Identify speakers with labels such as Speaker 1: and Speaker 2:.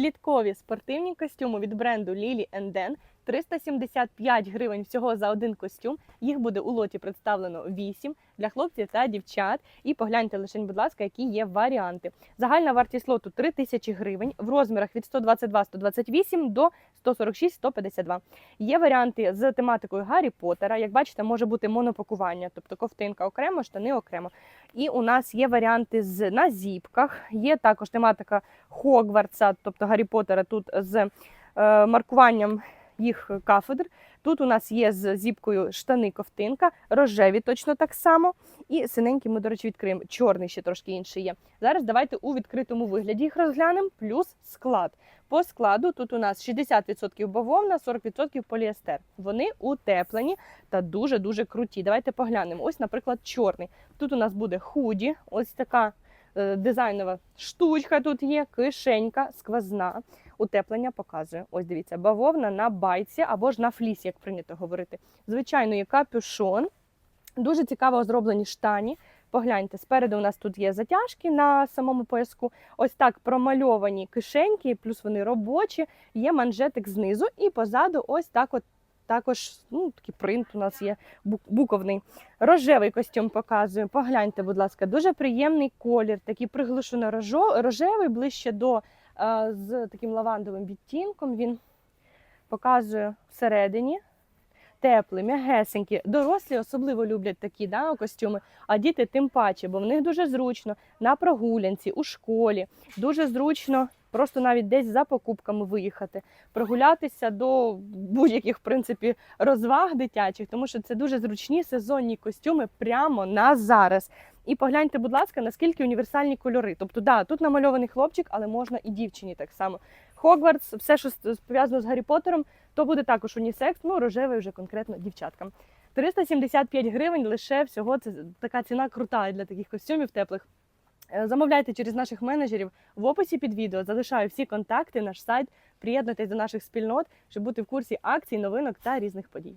Speaker 1: Літкові спортивні костюми від бренду Lily Den 375 гривень всього за один костюм. Їх буде у лоті представлено 8 для хлопців та дівчат. І погляньте лише, будь ласка, які є варіанти. Загальна вартість лоту 3000 гривень в розмірах від 122-128 до 146-152. Є варіанти з тематикою Гаррі Поттера. Як бачите, може бути монопакування, тобто ковтинка окремо, штани окремо. І у нас є варіанти з на зіпках. Є також тематика Хогвартса, тобто Гаррі Поттера тут з е, маркуванням їх кафедр. Тут у нас є з зіпкою штани ковтинка, рожеві точно так само. І синенькі ми, до речі, відкриємо. Чорний ще трошки інший є. Зараз давайте у відкритому вигляді їх розглянемо, плюс склад. По складу тут у нас 60% бавовна, 40% поліестер. Вони утеплені та дуже-дуже круті. Давайте поглянемо. Ось, наприклад, чорний. Тут у нас буде худі, ось така е, дизайнова штучка тут є, кишенька, сквозна. Утеплення показує. Ось дивіться, бавовна на байці або ж на флісі, як прийнято говорити. Звичайно, є капюшон. Дуже цікаво зроблені штані. Погляньте, спереду у нас тут є затяжки на самому пояску. Ось так промальовані кишеньки, плюс вони робочі. Є манжетик знизу, і позаду ось так от також ну, такий принт у нас є буковний. Рожевий костюм показую. Погляньте, будь ласка, дуже приємний колір, такий приглушено рожевий ближче до з таким лавандовим відтінком. Він показує всередині. Теплий, м'ягесенький. Дорослі особливо люблять такі да, костюми, а діти тим паче, бо в них дуже зручно на прогулянці, у школі. Дуже зручно просто навіть десь за покупками виїхати, прогулятися до будь-яких в принципі розваг дитячих, тому що це дуже зручні сезонні костюми прямо на зараз. І погляньте, будь ласка, наскільки універсальні кольори. Тобто, да, тут намальований хлопчик, але можна і дівчині так само. Хогвартс, все, що пов'язано з Гаррі Поттером, то буде також унісекс, ну рожевий вже конкретно дівчаткам. 375 гривень лише всього. Це така ціна крута для таких костюмів теплих. Е, Замовляйте через наших менеджерів в описі під відео. Залишаю всі контакти, наш сайт. Приєднуйтесь до наших спільнот, щоб бути в курсі акцій, новинок та різних подій.